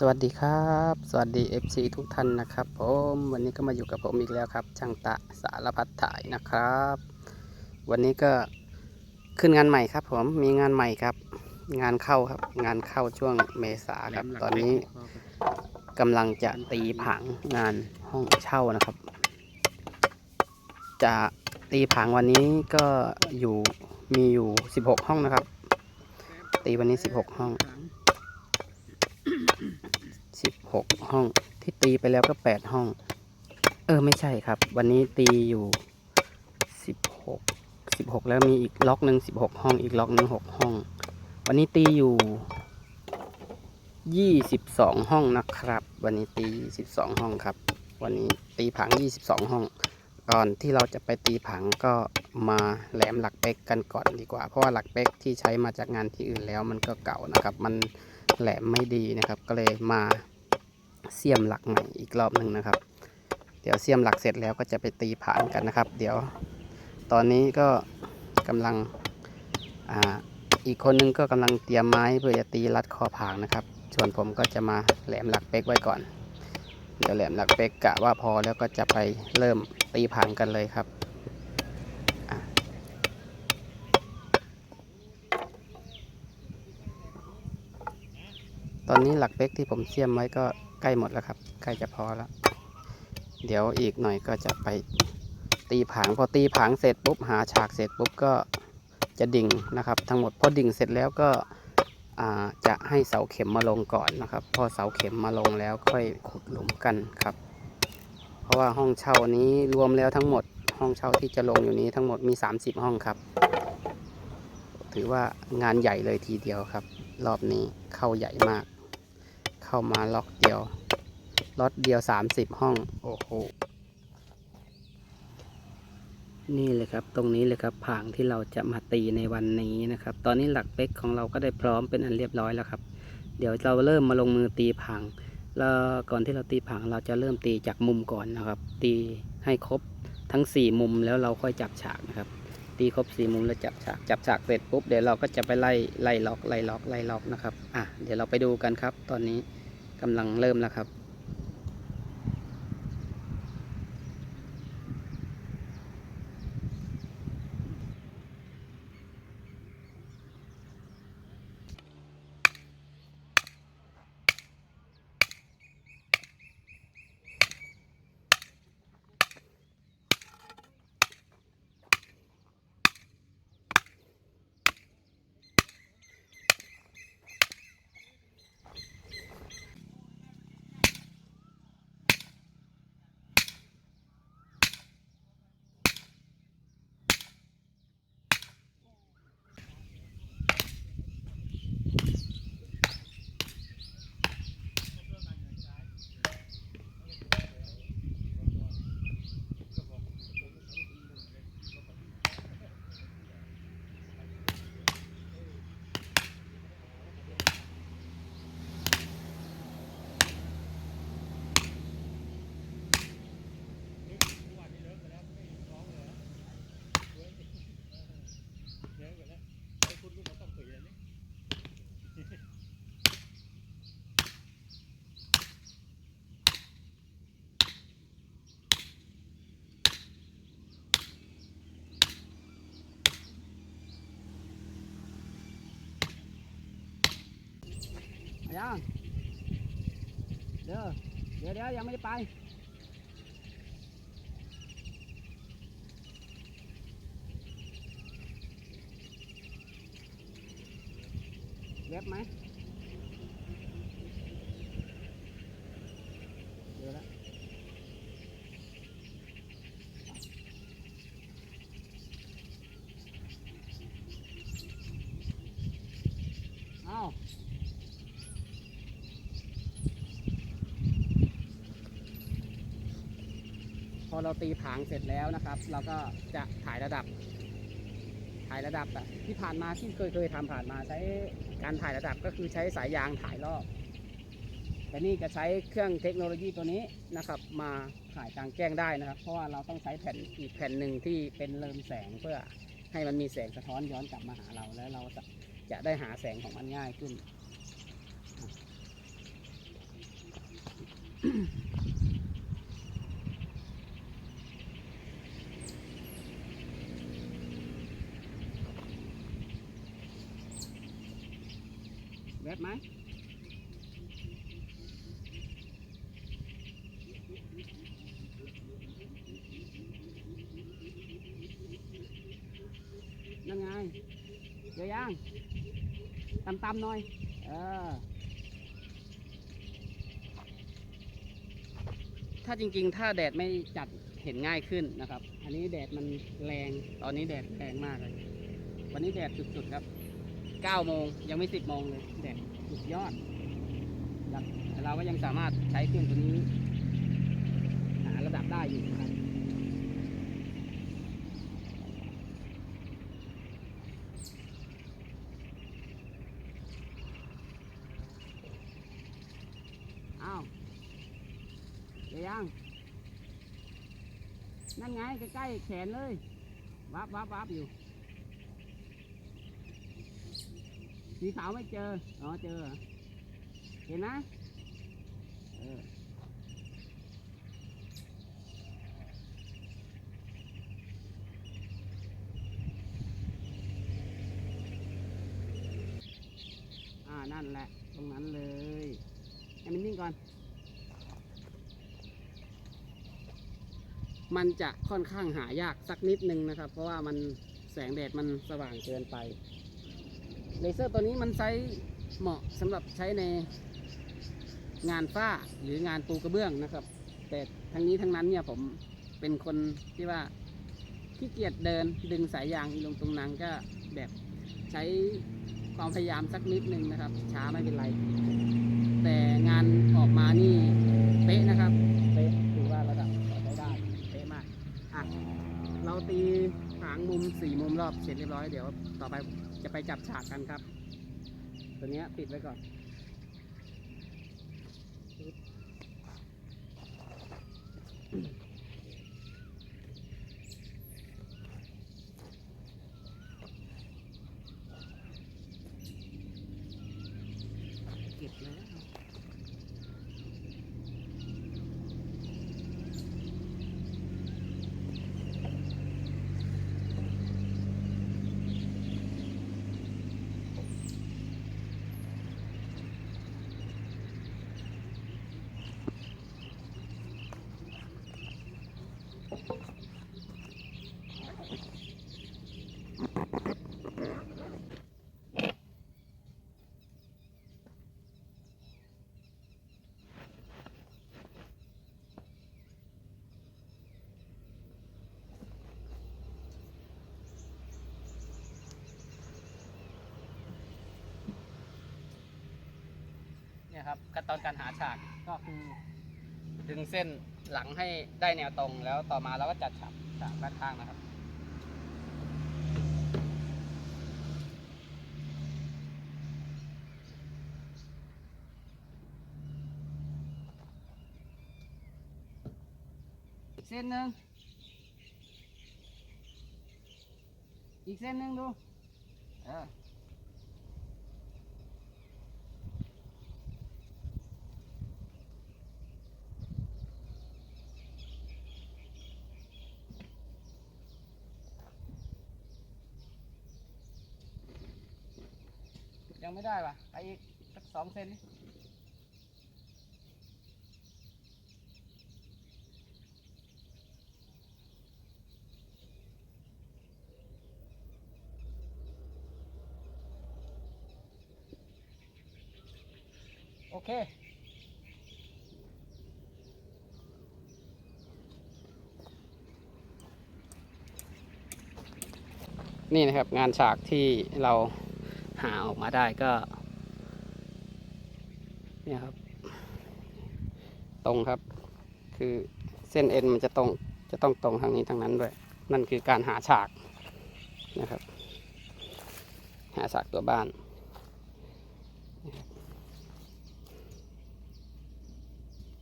สวัสดีครับ สวัสดี FC ทุกท่านนะครับผมวันนี้ก็มาอยู่กับผมอีกแล้วครับ ช่างตะสารพัดถ่ายนะครับ วันนี้ก็ขึ้นงานใหม่ครับ ผมมีงานใหม่ครับ งานเข้าครับ งานเข้าช่วงเมษาครับ ตอนนี้กำลังจะตีผังงานห้องเช่านะครับ จะตีผังวันนี้ก็อยู่มีอยู่ 16 ห้องนะครับ ตีวันนี้ 16 ห้อง สิบ หกห้องที่ตีไปแล้วก็แปดห้อง เออไม่ใช่ครับ วันนี้ตีอยู่สิบหกสิบหกแล้วมีอีกล็อกหนึ่งสิบหกห้องอีกล็อกหนึ่งหกห้อง วันนี้ตีอยู่ยี่สิบสองห้องนะครับ วันนี้ตีสิบสองห้องครับ วันนี้ตีผังยี่สิบสองห้องก่อนที่เราจะไปตีผังก็มาแหลมหลักเป๊กกันก่อนดีกว่า เพราะว่าหลักเป๊กที่ใช้มาจากงานที่อื่นแล้วมันก็เก่านะครับ มันแหลมไม่ดีนะครับ ก็เลยมา เสียมหลักใหม่อีกรอบหนึ่งนะครับ เดี๋ยวเสียมหลักเสร็จแล้วก็จะไปตีผ่านกันนะครับ เดี๋ยวตอนนี้ก็กำลังอ่าอีกคนนึงก็กำลังเตรียมไม้เพื่อจะตีรัดคอผางนะครับ ส่วนผมก็จะมาแหลมหลักเป๊กไว้ก่อน เดี๋ยวแหลมหลักเป๊กกะว่าพอแล้วก็จะไปเริ่มตีผางกันเลยครับตอนนี้หลักเป๊กที่ผมเสียมไว้ก็ ใกล้หมดแล้วครับ ใกล้จะพอแล้ว เดี๋ยวอีกหน่อยก็จะไปตีผางพอตีผางเสร็จปุ๊บหาฉากเสร็จปุ๊บก็จะดิ่งนะครับ ทั้งหมดพอดิ่งเสร็จแล้วก็จะให้เสาเข็มมาลงก่อนนะครับ พอเสาเข็มมาลงแล้วค่อยขุดหลุมกันครับ เพราะว่าห้องเช่านี้รวมแล้วทั้งหมด ห้องเช่าที่จะลงอยู่นี้ทั้งหมดมี 30 ห้องครับ ถือว่างานใหญ่เลยทีเดียวครับ รอบนี้เข้าใหญ่มาก เข้ามาล็อกเดียวล็อตเดียว30ห้อง โอ้โห นี่เลยครับ ตรงนี้เลยครับผางที่เราจะมาตีในวันนี้นะครับ ตอนนี้หลักเป๊กของเราก็ได้พร้อมเป็นอันเรียบร้อยแล้วครับ เดี๋ยวเราเริ่มมาลงมือตีผาง แล้วก่อนที่เราตีผางเราจะเริ่มตีจากมุมก่อนนะครับ ตีให้ครบทั้ง4มุมแล้วเราค่อยจับฉากนะครับ ตีครบสี่มุมแล้วจับฉาก จับฉากเสร็จปุ๊บเดี๋ยวเราก็จะไปไล่ไล่ล็อกไล่ล็อกไล่ล็อกนะครับ อะ เดี๋ยวเราไปดูกันครับ ตอนนี้ กำลังเริ่มแล้วครับ ยังเดี๋ยวเดี๋ยวเดี๋ยวยังไม่ได้ไปเว็บไหมเดี๋ยวละอ้าพ อเราตีผางเสร็จแล้วนะครับ เราก็จะถ่ายระดับ ถ่ายระดับแบบที่ผ่านมาที่เคยเคยทำผ่านมาใช้การถ่ายระดับก็คือใช้สายยางถ่ายรอบแต่นี่จะใช้เครื่องเทคโนโลยีตัวนี้นะครับ มาถ่ายกลางแจ้งได้นะครับ เพราะว่าเราต้องใช้แผ่นอีกแผ่นหนึ่งที่เป็นเริมแสงเพื่อให้มันมีแสงสะท้อนย้อนกลับมาหาเราแล้วเราจะจะได้หาแสงของมันง่ายขึ้น นั่นไงเดี๋ยวยังตำๆหน่อย เออ ถ้าจริง ๆ ถ้าแดดไม่จัดเห็นง่ายขึ้นนะครับ อันนี้แดดมันแรง ตอนนี้แดดแรงมากเลย วันนี้แดดสุดๆครับ9โมงยังไม่ 10โมงเลย แดดสุดยอดแต่เราก็ยังสามารถใช้เครื่องตัวนี้หาระดับได้อยู่นะครับ อ้าวเดี๋ยวยัง นั่นไงใกล้ๆแขนเลยวับวับวับอยู่ สีขาวไม่เจอ อ๋อเจอ เห็นนะเอออ่านั่นแหละ ตรงนั้นเลย ให้มันนิ่งก่อน มันจะค่อนข้างหายากสักนิดนึงนะครับ เพราะว่ามันแสงแดดมันสว่างเกินไปเลเซอร์ตัวนี้มันใช้เหมาะสำหรับใช้ในงานฝ้าหรืองานปูกระเบื้องนะครับ แต่ทั้งนี้ทั้งนั้นเนี่ยผมเป็นคนที่ว่าขี้เกียจเดินดึงสายยางลงตรงนั้นก็แบบใช้ความพยายามสักนิดนึงนะครับ ช้าไม่เป็นไร แต่งานออกมานี่เป๊ะนะครับ เป๊ะถือว่าระดับพอใช้ได้ เป๊ะมาก อะ เรา ตีหางมุมสี่มุมรอบเสร็จเรียบร้อยเดี๋ยว ต่อไปจะไปจับฉากกันครับ ตัวนี้ปิดไว้ก่อน เนี่ยครับขั้นตอนการหาฉากก็คือ ดึงเส้นหลังให้ได้แนวตรงแล้วต่อมาเราก็จัดฉากฉากด้านข้างนะครับ เส้นหนึ่งอีกเส้นหนึ่งดูเออยังไม่ได้ป่ะไปอีกสักสองเซนนี่ เคนี่นะครับงานฉากที่เราหาออกมาได้ก็เนี่ยครับ ตรงครับ คือเส้นเอ็นมันจะตรงจะต้องตรงทางนี้ทางนั้นด้วย นั่นคือการหาฉากนะครับ หาฉากตัวบ้านนะครับ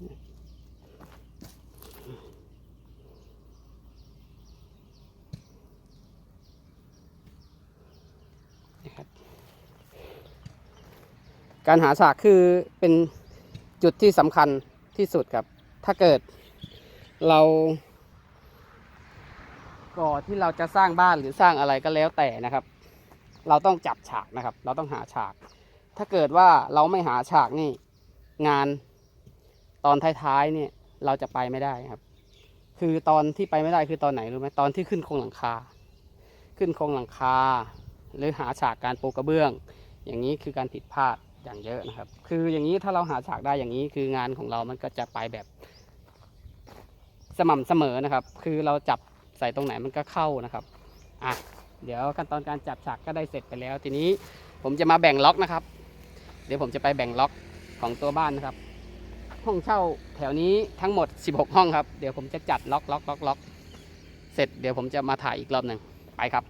การหาฉากคือเป็นจุดที่สำคัญที่สุดครับ ถ้าเกิดเราก่อที่เราจะสร้างบ้านหรือสร้างอะไรก็แล้วแต่นะครับ เราต้องจับฉากนะครับ เราต้องหาฉาก ถ้าเกิดว่าเราไม่หาฉากนี่งาน ตอนท้ายๆเนี่ยเราจะไปไม่ได้ครับ คือตอนที่ไปไม่ได้คือตอนไหนรู้ไหมตอนที่ขึ้นโครงหลังคา ขึ้นโครงหลังคา หรือหาฉากการปูกระเบื้อง อย่างนี้คือการผิดพลาดอย่างเยอะนะครับ คืออย่างนี้ถ้าเราหาฉากได้อย่างนี้คืองานของเรามันก็จะไปแบบ สม่ำเสมอนะครับ คือเราจับใส่ตรงไหนมันก็เข้านะครับอะเดี๋ยวขั้นตอนการจับฉากก็ได้เสร็จไปแล้ว ทีนี้ผมจะมาแบ่งล็อกนะครับ เดี๋ยวผมจะไปแบ่งล็อกของตัวบ้านนะครับ ห้องเช่าแถวนี้ทั้งหมด 16 ห้องครับ เดี๋ยวผมจะจัดล็อกล็อกล็อกล็อกเสร็จเดี๋ยวผมจะมาถ่ายอีกรอบหนึ่งไปครับ